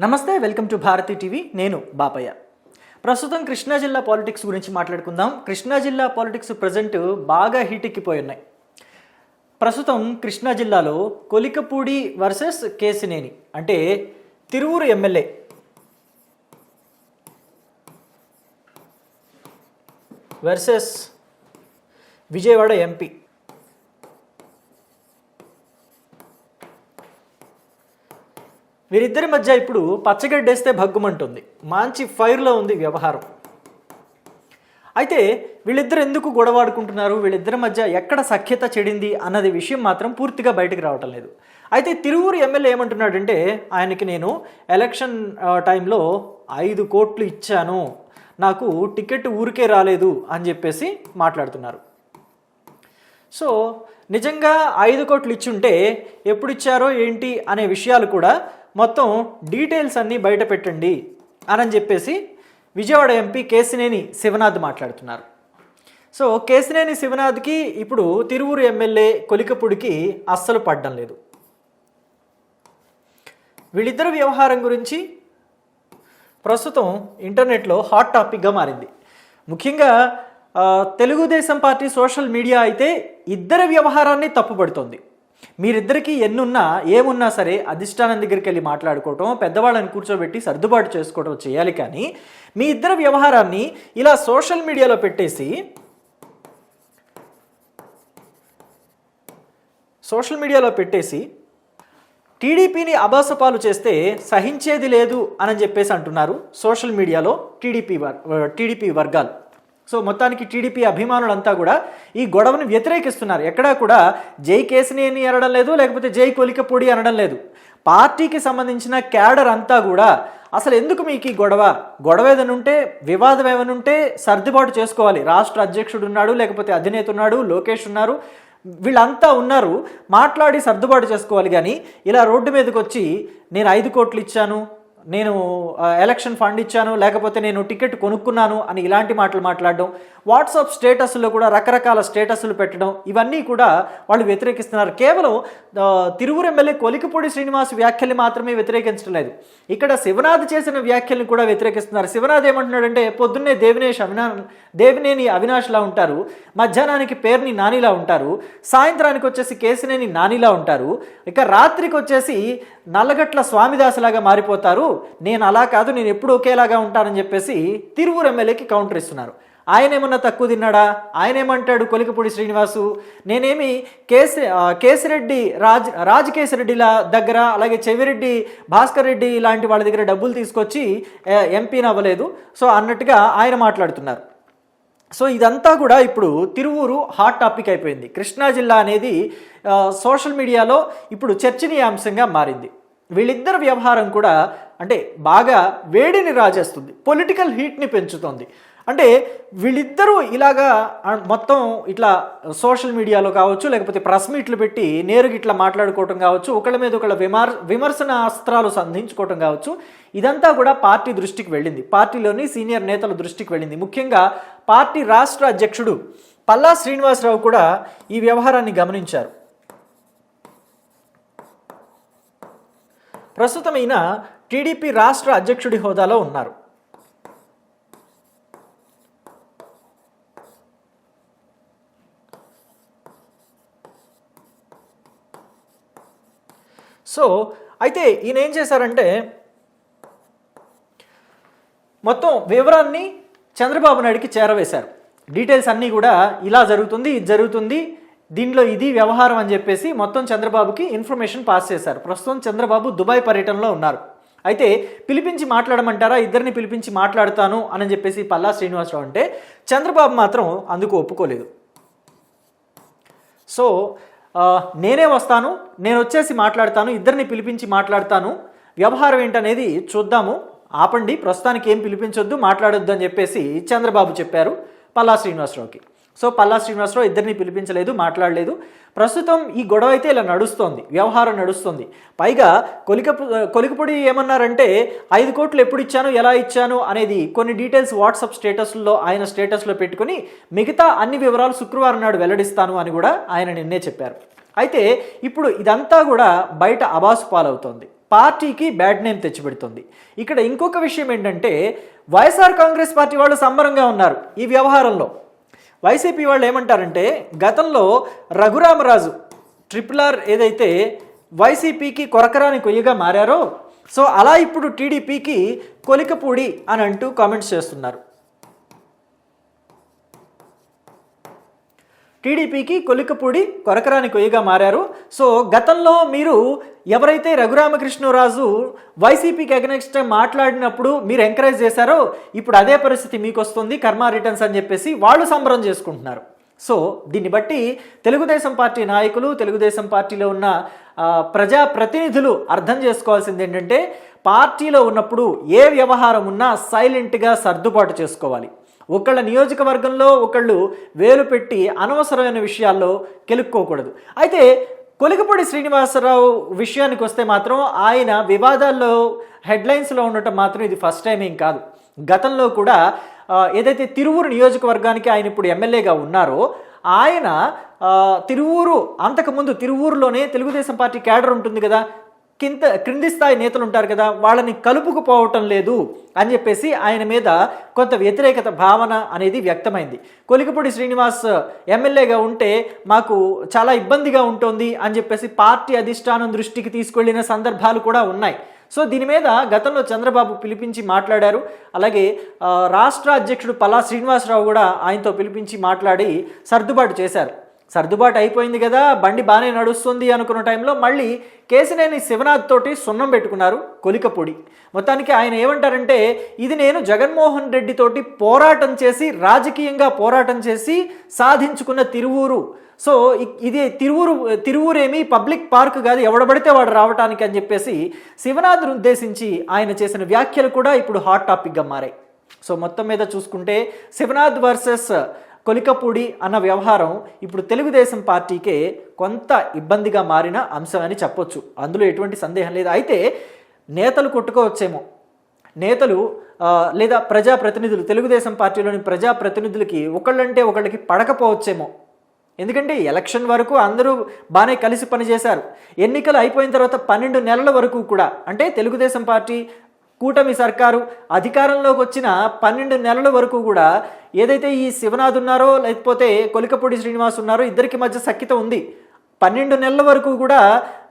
నమస్తే welcome to Bharati TV. నేను బాపయ్య. ప్రస్తుతం కృష్ణా జిల్లా పాలిటిక్స్ గురించి మాట్లాడుకుందాం. కృష్ణా జిల్లా పాలిటిక్స్ ప్రజెంట్ బాగా హీట్ ఉన్నాయి ప్రస్తుతం కృష్ణా జిల్లాలో కొలికపూడి వర్సెస్ కేసినేని అంటే Tiruvuru MLA. Versus Vijayawada MP. వీరిద్దరి మధ్య ఇప్పుడు పచ్చగడ్డేస్తే భగ్గుమంటుంది. మంచి ఫైర్లో ఉంది వ్యవహారం. అయితే వీళ్ళిద్దరు ఎందుకు గొడవాడుకుంటున్నారు వీళ్ళిద్దరి మధ్య ఎక్కడ సఖ్యత చెడింది అన్నది విషయం మాత్రం పూర్తిగా బయటకు రావటం లేదు. అయితే తిరువురు ఎమ్మెల్యే ఏమంటున్నాడంటే ఆయనకి నేను ఎలక్షన్ టైంలో ఐదు కోట్లు ఇచ్చాను. నాకు టికెట్ ఊరికే రాలేదు అని చెప్పేసి మాట్లాడుతున్నారు. సో నిజంగా ఐదు కోట్లు ఇచ్చుంటే ఎప్పుడు ఇచ్చారో ఏంటి అనే విషయాలు కూడా మొత్తం డీటెయిల్స్ అన్నీ బయట పెట్టండి అని చెప్పేసి విజయవాడ ఎంపీ కేసినేని శివనాథ్ మాట్లాడుతున్నారు. సో కేసినేని శివనాథ్కి ఇప్పుడు తిరువురు ఎమ్మెల్యే కొలికపుడికి అస్సలు పడ్డం లేదు. వీళ్ళిద్దరు వ్యవహారం గురించి ప్రస్తుతం ఇంటర్నెట్లో హాట్ టాపిక్గా మారింది. ముఖ్యంగా తెలుగుదేశం పార్టీ సోషల్ మీడియా అయితే ఇద్దరి వ్యవహారాన్ని తప్పుపడుతోంది. మీరిద్దరికీ ఎన్నున్నా ఏమున్నా సరే అధిష్టానం దగ్గరికి వెళ్ళి మాట్లాడుకోవటం పెద్దవాళ్ళని కూర్చోబెట్టి సర్దుబాటు చేసుకోవటం చేయాలి కానీ మీ ఇద్దరి వ్యవహారాన్ని ఇలా సోషల్ మీడియాలో పెట్టేసి సోషల్ మీడియాలో పెట్టేసి టీడీపీని అభాసపాలు చేస్తే సహించేది లేదు అని చెప్పేసి అంటున్నారు సోషల్ మీడియాలో టీడీపీ వర్ టీడీపీ వర్గాలు. సో మొత్తానికి టీడీపీ అభిమానులంతా కూడా ఈ గొడవను వ్యతిరేకిస్తున్నారు. ఎక్కడా కూడా జై కేసినేని అనడం లేదు లేకపోతే జై కొలికపూడి అనడం లేదు. పార్టీకి సంబంధించిన క్యాడర్ అంతా కూడా అసలు ఎందుకు మీకు ఈ గొడవ? గొడవ ఏదైనా ఉంటే వివాదం ఏమైనా ఉంటే సర్దుబాటు చేసుకోవాలి. రాష్ట్ర అధ్యక్షుడు ఉన్నాడు లేకపోతే అధినేత ఉన్నాడు లోకేష్ ఉన్నారు వీళ్ళంతా ఉన్నారు మాట్లాడి సర్దుబాటు చేసుకోవాలి. కానీ ఇలా రోడ్డు మీదకి వచ్చి నేను ఐదు కోట్లు ఇచ్చాను నేను ఎలక్షన్ ఫండ్ ఇచ్చాను లేకపోతే నేను టికెట్ కొనుక్కున్నాను అని ఇలాంటి మాటలు మాట్లాడడం వాట్సాప్ స్టేటస్లో కూడా రకరకాల స్టేటస్లు పెట్టడం ఇవన్నీ కూడా వాళ్ళు వ్యతిరేకిస్తున్నారు. కేవలం తిరువురు ఎమ్మెల్యే కొలికపూడి శ్రీనివాస్ వ్యాఖ్యల్ని మాత్రమే వ్యతిరేకించడం లేదు ఇక్కడ శివనాథ్ చేసిన వ్యాఖ్యల్ని కూడా వ్యతిరేకిస్తున్నారు. శివనాథ్ ఏమంటున్నాడంటే పొద్దున్నే దేవినేష్ అవినా దేవినేని అవినాష్లా ఉంటారు మధ్యాహ్నానికి పేర్ని నానిలా ఉంటారు సాయంత్రానికి వచ్చేసి కేసినేని నానిలా ఉంటారు ఇక రాత్రికి వచ్చేసి నల్లగట్ల స్వామిదాసులాగా మారిపోతారు నేను అలా కాదు నేను ఎప్పుడు ఒకేలాగా ఉంటానని చెప్పేసి తిరువురు ఎమ్మెల్యేకి కౌంటర్ ఇస్తున్నారు. ఆయన ఏమన్నా తక్కువ తిన్నాడా? ఆయన ఏమంటాడు కొలికపూడి శ్రీనివాసు? నేనేమి కేసి కేసిరెడ్డి రాజ్ రాజ్ కేసిరెడ్డిల దగ్గర అలాగే చెవిరెడ్డి భాస్కర్ రెడ్డి లాంటి వాళ్ళ దగ్గర డబ్బులు తీసుకొచ్చి ఎంపీని అవ్వలేదు. సో అన్నట్టుగా ఆయన మాట్లాడుతున్నారు. సో ఇదంతా కూడా ఇప్పుడు తిరువూరు హాట్ టాపిక్ అయిపోయింది. కృష్ణా జిల్లా అనేది సోషల్ మీడియాలో ఇప్పుడు చర్చనీయాంశంగా మారింది. వీళ్ళిద్దరు వ్యవహారం కూడా అంటే బాగా వేడిని రాజేస్తుంది. పొలిటికల్ హీట్ని పెంచుతుంది. అంటే వీళ్ళిద్దరూ ఇలాగా మొత్తం ఇట్లా సోషల్ మీడియాలో కావచ్చు లేకపోతే ప్రెస్ మీట్లు పెట్టి నేరుగా ఇట్లా మాట్లాడుకోవటం కావచ్చు ఒకళ్ళ మీద ఒకళ్ళ విమర్ విమర్శన అస్త్రాలు సంధించుకోవటం కావచ్చు ఇదంతా కూడా పార్టీ దృష్టికి వెళ్ళింది. పార్టీలోని సీనియర్ నేతల దృష్టికి వెళ్ళింది. ముఖ్యంగా పార్టీ రాష్ట్ర అధ్యక్షుడు పల్లా శ్రీనివాసరావు కూడా ఈ వ్యవహారాన్ని గమనించారు. ప్రస్తుతం ఈయన టీడీపీ రాష్ట్ర అధ్యక్షుడి హోదాలో ఉన్నారు. సో అయితే ఈయన ఏం చేశారంటే మొత్తం వివరాన్ని చంద్రబాబు నాయుడికి చేరవేశారు. డీటెయిల్స్ అన్నీ కూడా ఇలా జరుగుతుంది ఇది జరుగుతుంది. దీనిలో ఇది వ్యవహారం అని చెప్పేసి మొత్తం చంద్రబాబుకి ఇన్ఫర్మేషన్ పాస్ చేశారు. ప్రస్తుతం చంద్రబాబు దుబాయ్ పర్యటనలో ఉన్నారు. అయితే పిలిపించి మాట్లాడమంటారా? ఇద్దరిని పిలిపించి మాట్లాడతాను అని చెప్పేసి పల్లా శ్రీనివాసరావు అంటే చంద్రబాబు మాత్రం అందుకు ఒప్పుకోలేదు. సో నేనే వస్తాను నేను వచ్చేసి మాట్లాడతాను ఇద్దరిని పిలిపించి మాట్లాడతాను. వ్యవహారం ఏంటనేది చూద్దాము. ఆపండి ప్రస్తుతానికి ఏం పిలిపించొద్దు మాట్లాడొద్దు అని చెప్పేసి చంద్రబాబు చెప్పారు పల్లా శ్రీనివాసరావుకి. సో పల్లా శ్రీనివాసరావు ఇద్దరిని పిలిపించలేదు మాట్లాడలేదు. ప్రస్తుతం ఈ గొడవ అయితే ఇలా నడుస్తోంది వ్యవహారం నడుస్తుంది. పైగా కొలిక కొలికపొడి ఏమన్నారంటే ఐదు కోట్లు ఎప్పుడు ఇచ్చాను ఎలా ఇచ్చాను అనేది కొన్ని డీటెయిల్స్ వాట్సాప్ స్టేటస్లో ఆయన స్టేటస్లో పెట్టుకుని మిగతా అన్ని వివరాలు శుక్రవారం నాడు వెల్లడిస్తాను అని కూడా ఆయన నిన్నే చెప్పారు. అయితే ఇప్పుడు ఇదంతా కూడా బయట అబాసు పాలవుతోంది. పార్టీకి బ్యాడ్ నేమ్ తెచ్చిపెడుతుంది. ఇక్కడ ఇంకొక విషయం ఏంటంటే వైఎస్ఆర్ కాంగ్రెస్ పార్టీ వాళ్ళు సంబరంగా ఉన్నారు ఈ వ్యవహారంలో. వైసీపీ వాళ్ళు ఏమంటారంటే గతంలో రఘురామరాజు ట్రిపుల్ ఆర్ ఏదైతే వైసీపీకి కొరకరాని కొయ్యగా మారారో సో అలా ఇప్పుడు టీడీపీకి కొలికపూడి అని అంటూ కామెంట్స్ చేస్తున్నారు. టీడీపీకి కొలికపూడి కొరకరాని కొయ్యగా మారారు. సో గతంలో మీరు ఎవరైతే రఘురామకృష్ణరాజు వైసీపీకి అగనెక్స్ట్ మాట్లాడినప్పుడు మీరు ఎంకరేజ్ చేశారో ఇప్పుడు అదే పరిస్థితి మీకు వస్తుంది కర్మ రిటర్న్స్ అని చెప్పేసి వాళ్ళు సంబరం చేసుకుంటున్నారు. సో దీన్ని బట్టి తెలుగుదేశం పార్టీ నాయకులు తెలుగుదేశం పార్టీలో ఉన్న ప్రజా ప్రతినిధులు అర్థం చేసుకోవాల్సింది ఏంటంటే పార్టీలో ఉన్నప్పుడు ఏ వ్యవహారం ఉన్నా సైలెంట్గా సర్దుబాటు చేసుకోవాలి. ఒకళ్ళ నియోజకవర్గంలో ఒకళ్ళు వేలు పెట్టి అనవసరమైన విషయాల్లో కెలుక్కోకూడదు. అయితే కొలికపూడి శ్రీనివాసరావు విషయానికి వస్తే మాత్రం ఆయన వివాదాల్లో హెడ్లైన్స్లో ఉండటం మాత్రం ఇది ఫస్ట్ టైం ఏం కాదు. గతంలో కూడా ఏదైతే తిరువురు నియోజకవర్గానికి ఆయన ఇప్పుడు ఎమ్మెల్యేగా ఉన్నారో ఆయన తిరువూరు అంతకుముందు తిరువూరులోనే తెలుగుదేశం పార్టీ క్యాడర్ ఉంటుంది కదా కింద క్రింది స్థాయి నేతలు ఉంటారు కదా వాళ్ళని కలుపుకుపోవటం లేదు అని చెప్పేసి ఆయన మీద కొంత వ్యతిరేకత భావన అనేది వ్యక్తమైంది. కొలికపూడి శ్రీనివాస్ ఎమ్మెల్యేగా ఉంటే మాకు చాలా ఇబ్బందిగా ఉంటుంది అని చెప్పేసి పార్టీ అధిష్టానం దృష్టికి తీసుకెళ్ళిన సందర్భాలు కూడా ఉన్నాయి. సో దీని మీద గతంలో చంద్రబాబు పిలిపించి మాట్లాడారు. అలాగే రాష్ట్ర అధ్యక్షుడు పలా శ్రీనివాసరావు కూడా ఆయనతో పిలిపించి మాట్లాడి సర్దుబాటు చేశారు. సర్దుబాటు అయిపోయింది కదా బండి బాగానే నడుస్తుంది అనుకున్న టైంలో మళ్ళీ కేసినేని శివనాథ్ తోటి సున్నం పెట్టుకున్నారు కొలికపూడి మొత్తానికి ఆయన ఏమంటారంటే ఇది నేను జగన్మోహన్ రెడ్డితోటి పోరాటం చేసి రాజకీయంగా పోరాటం చేసి సాధించుకున్న తిరువూరు. సో ఇది తిరువూరు తిరువూరేమి పబ్లిక్ పార్క్ కాదు ఎవడబడితే వాడు రావటానికి అని చెప్పేసి శివనాథ్ను ఉద్దేశించి ఆయన చేసిన వ్యాఖ్యలు కూడా ఇప్పుడు హాట్ టాపిక్గా మారాయి. సో మొత్తం మీద చూసుకుంటే శివనాథ్ వర్సెస్ కొలికపూడి అన్న వ్యవహారం ఇప్పుడు తెలుగుదేశం పార్టీకే కొంత ఇబ్బందిగా మారిన అంశం అని చెప్పొచ్చు. అందులో ఎటువంటి సందేహం లేదు. అయితే నేతలు కొట్టుకోవచ్చేమో. నేతలు లేదా ప్రజాప్రతినిధులు తెలుగుదేశం పార్టీలోని ప్రజాప్రతినిధులకి ఒకళ్ళంటే ఒకళ్ళకి పడకపోవచ్చేమో. ఎందుకంటే ఎలక్షన్ వరకు అందరూ బాగానే కలిసి పనిచేశారు. ఎన్నికలు అయిపోయిన తర్వాత పన్నెండు నెలల వరకు కూడా అంటే తెలుగుదేశం పార్టీ కూటమి సర్కారు అధికారంలోకి వచ్చిన పన్నెండు నెలల వరకు కూడా ఏదైతే ఈ శివనాథ్ ఉన్నారో లేకపోతే కొలికపూడి శ్రీనివాస్ ఉన్నారో ఇద్దరికి మధ్య సఖ్యత ఉంది. పన్నెండు నెలల వరకు కూడా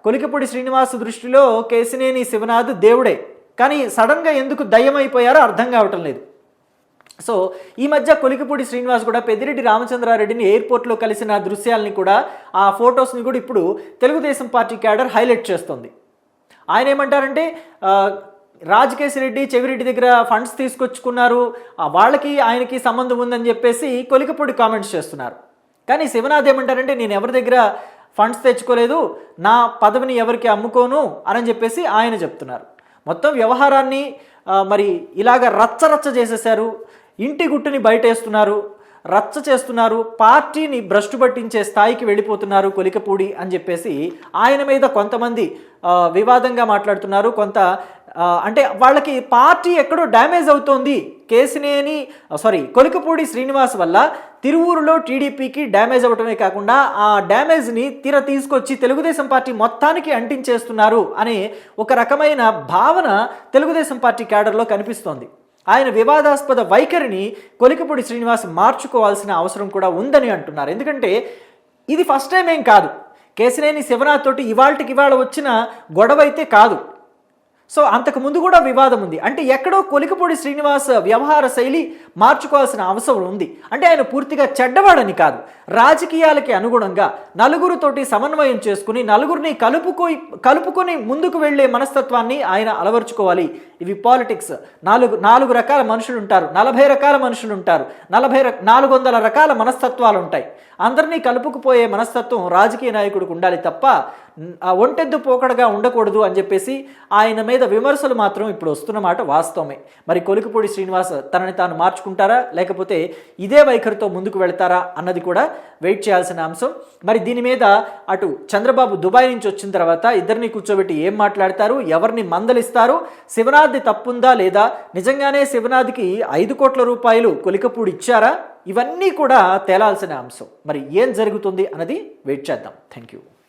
కొలికపూడి శ్రీనివాస్ దృష్టిలో కేసినేని శివనాథ్ దేవుడే. కానీ సడన్గా ఎందుకు దయ్యమైపోయారో అర్థం కావటం లేదు. సో ఈ మధ్య కొలికపూడి శ్రీనివాస్ కూడా పెద్దిరెడ్డి రామచంద్రారెడ్డిని ఎయిర్పోర్ట్లో కలిసిన దృశ్యాలని కూడా ఆ ఫొటోస్ని కూడా ఇప్పుడు తెలుగుదేశం పార్టీ క్యాడర్ హైలైట్ చేస్తుంది. ఆయన ఏమంటారంటే రాజకేశ్ రెడ్డి చెవిరెడ్డి దగ్గర ఫండ్స్ తీసుకొచ్చుకున్నారు. ఆ, వాళ్ళకి ఆయనకి సంబంధం ఉందని చెప్పేసి కొలికపూడి కామెంట్స్ చేస్తున్నారు. కానీ శివనాథ్ ఏమంటారంటే నేను ఎవరి దగ్గర ఫండ్స్ తెచ్చుకోలేదు నా పదవిని ఎవరికి అమ్ముకోను అని చెప్పేసి ఆయన చెప్తున్నారు. మొత్తం వ్యవహారాన్ని మరి ఇలాగ రచ్చ రచ్చ చేసేశారు. ఇంటి గుట్టుని బయటేస్తున్నారు. రచ్చ చేస్తున్నారు పార్టీని భ్రష్టు పట్టించే స్థాయికి వెళ్ళిపోతున్నారు కొలికపూడి అని చెప్పేసి ఆయన మీద కొంతమంది వివాదంగా మాట్లాడుతున్నారు. కొంత అంటే వాళ్ళకి పార్టీ ఎక్కడో డ్యామేజ్ అవుతోంది. కేసినేని సారీ కొలికపూడి శ్రీనివాస్ వల్ల తిరువూరులో టీడీపీకి డ్యామేజ్ అవ్వటమే కాకుండా ఆ డ్యామేజ్ని తీర తీసుకొచ్చి తెలుగుదేశం పార్టీ మొత్తానికి అంటించేస్తున్నారు అనే ఒక రకమైన భావన తెలుగుదేశం పార్టీ క్యాడర్లో కనిపిస్తోంది. ఆయన వివాదాస్పద వైఖరిని కొలికపూడి శ్రీనివాస్ మార్చుకోవాల్సిన అవసరం కూడా ఉందని అంటున్నారు. ఎందుకంటే ఇది ఫస్ట్ టైం ఏం కాదు. కేసినేని శివనాథ్ తోటి ఇవాళకి ఇవాళ వచ్చిన గొడవ అయితే కాదు. సో అంతకు ముందు కూడా వివాదం ఉంది. అంటే ఎక్కడో కొలికపూడి శ్రీనివాస్ వ్యవహార శైలి మార్చుకోవాల్సిన అవసరం ఉంది. అంటే ఆయన పూర్తిగా చెడ్డవాడని కాదు. రాజకీయాలకి అనుగుణంగా నలుగురితోటి సమన్వయం చేసుకుని నలుగురిని కలుపుకో కలుపుకొని ముందుకు వెళ్ళే మనస్తత్వాన్ని ఆయన అలవర్చుకోవాలి. ఇవి పాలిటిక్స్. నాలుగు నాలుగు రకాల మనుషులు ఉంటారు. నలభై రకాల మనుషులు ఉంటారు. నలభై నాలుగు వందల రకాల మనస్తత్వాలు ఉంటాయి. అందరినీ కలుపుకుపోయే మనస్తత్వం రాజకీయ నాయకుడికి ఉండాలి తప్ప ఒంటెద్దు పోకడగా ఉండకూడదు అని చెప్పేసి ఆయన మీద విమర్శలు మాత్రం ఇప్పుడు వస్తున్న మాట వాస్తవమే. మరి కొలికపూడి శ్రీనివాస్ తనని తాను మార్చుకుంటారా? లేకపోతే ఇదే వైఖరితో ముందుకు వెళ్తారా అన్నది కూడా వెయిట్ చేయాల్సిన అంశం. మరి దీని మీద అటు చంద్రబాబు దుబాయ్ నుంచి వచ్చిన తర్వాత ఇద్దరిని కూర్చోబెట్టి ఏం మాట్లాడతారు? ఎవరిని మందలిస్తారు? శివనాథ్ది తప్పుందా లేదా? నిజంగానే శివనాథ్కి ఐదు కోట్ల రూపాయలు కొలికపూడి ఇచ్చారా? ఇవన్నీ కూడా తేలాల్సిన అంశం. మరి ఏం జరుగుతుంది అన్నది వెయిట్ చేద్దాం. Thank you